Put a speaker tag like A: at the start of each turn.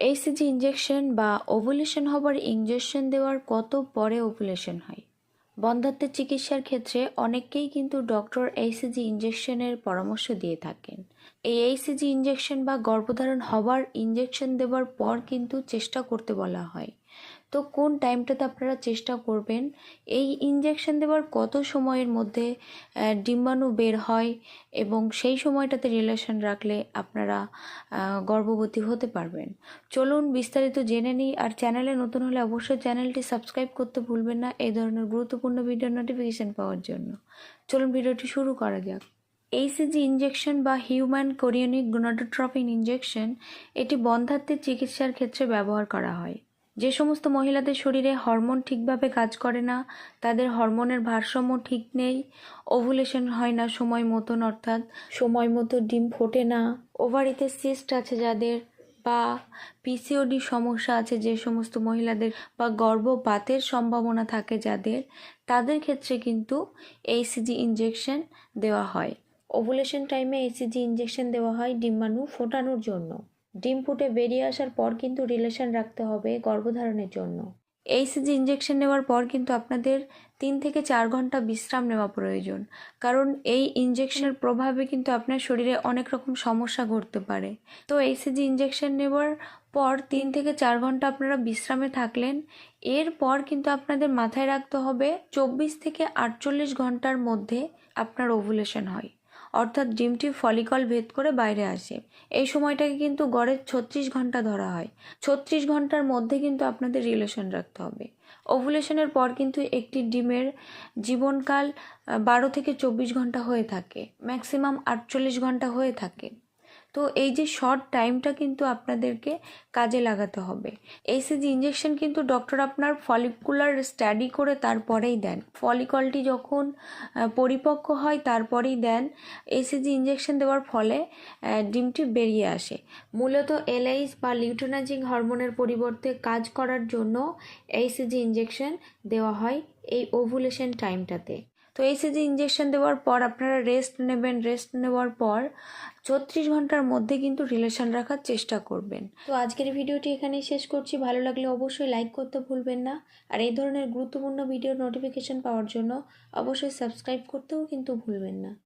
A: HCG injection বা ovulation হবার injection দেওয়ার কত পরে ওভুলেশন হয়? বন্ধাত্মের চিকিৎসার ক্ষেত্রে অনেককেই কিন্তু ডক্টর এইসিজি ইঞ্জেকশনের পরামর্শ দিয়ে থাকেন। এই এইসিজি ইঞ্জেকশন বা গর্ভধারণ হবার ইঞ্জেকশন দেওয়ার পর কিন্তু চেষ্টা করতে বলা হয়। তো কোন টাইমটাতে আপনারা চেষ্টা করবেন? এই ইঞ্জেকশন দেওয়ার কত সময়ের মধ্যে ডিম্বাণু বের হয় এবং সেই সময়টাতে রিলেশন রাখলে আপনারা গর্ভবতী হতে পারবেন। চলুন বিস্তারিত জেনে নিই আর চ্যানেলে নতুন হলে অবশ্যই চ্যানেলটি সাবস্ক্রাইব করতে ভুলবেন না এই ধরনের গুরুত্বপূর্ণ ভিডিও নোটিফিকেশন পাওয়ার জন্য। চলুন ভিডিওটি শুরু করা যাক। এইসিজি ইঞ্জেকশন বা হিউম্যান কোরিয়নিক গোনাডোট্রপিন ইঞ্জেকশন এটি বন্ধাত্বের চিকিৎসার ক্ষেত্রে ব্যবহার করা হয়। যে সমস্ত মহিলাদের শরীরে হরমোন ঠিকভাবে কাজ করে না, তাদের হরমোনের ভারসাম্য ঠিক নেই, ওভুলেশন হয় না সময় মতন, অর্থাৎ সময় মতো ডিম ফোটে না। ওভারিতে সিস্ট আছে যাদের বা পিসিওডি সমস্যা আছে যে সমস্ত মহিলাদের বা গর্ভপাতের সম্ভাবনা থাকে যাদের, তাদের ক্ষেত্রে কিন্তু এইসিজি ইঞ্জেকশন দেওয়া হয়। ওভুলেশন টাইমে এইসিজি ইঞ্জেকশন দেওয়া হয় ডিম্বাণু ফোটানোর জন্য। ডিম ফুটে বেরিয়ে আসার পর কিন্তু রিলেশন রাখতে হবে গর্ভধারণের জন্য। এইসিজি ইঞ্জেকশন নেওয়ার পর কিন্তু আপনাদের তিন থেকে চার ঘণ্টা বিশ্রাম নেওয়া প্রয়োজন। কারণ এই ইঞ্জেকশনের প্রভাবে কিন্তু আপনার শরীরে অনেক রকম সমস্যা ঘটতে পারে। তো এইসিজি ইঞ্জেকশন নেওয়ার পর তিন থেকে চার ঘণ্টা আপনারা বিশ্রামে থাকলেন। এরপর কিন্তু আপনাদের মাথায় রাখতে হবে চব্বিশ থেকে আটচল্লিশ ঘণ্টার মধ্যে আপনার ওভুলেশন হয়। অর্থাৎ ডিমটি ফলিকল ভেদ করে বাইরে আসে। এই সময়টাকে কিন্তু গড়ে ছত্রিশ ঘণ্টা ধরা হয়। ছত্রিশ ঘণ্টার মধ্যে কিন্তু আপনাদের রিলেশন রাখতে হবে। ওভুলেশনের পর কিন্তু একটি ডিমের জীবনকাল বারো থেকে চব্বিশ ঘণ্টা হয়ে থাকে। ম্যাক্সিমাম আটচল্লিশ ঘণ্টা হয়ে থাকে। তো এই যে শর্ট টাইমটা কিন্তু আপনাদেরকে কাজে লাগাতে হবে। এইসিজি ইঞ্জেকশন কিন্তু ডক্টর আপনার ফলিকুলার স্টাডি করে তারপরেই দেন। ফলিকলটি যখন পরিপক্ক হয় তারপরেই দেন। এইসিজি ইঞ্জেকশন দেওয়ার ফলে ডিমটি বেরিয়ে আসে। মূলত এলআইস বা লিউটোনাজিং হরমোনের পরিবর্তে কাজ করার জন্য এইসিজি ইঞ্জেকশন দেওয়া হয় এই ওভুলেশন টাইমটাতে তো এইসিজি ইঞ্জেকশন দেওয়ার পর আপনারা রেস্ট নেবেন রেস্ট নেওয়ার পর ছত্রিশ ঘণ্টার মধ্যে কিন্তু রিলেশন রাখার চেষ্টা করবেন। তো আজকের ভিডিওটি এখানেই শেষ করছি। ভালো লাগলে অবশ্যই লাইক করতে ভুলবেন না। আর এই ধরনের গুরুত্বপূর্ণ ভিডিও নোটিফিকেশন পাওয়ার জন্য অবশ্যই সাবস্ক্রাইব করতেও কিন্তু ভুলবেন না।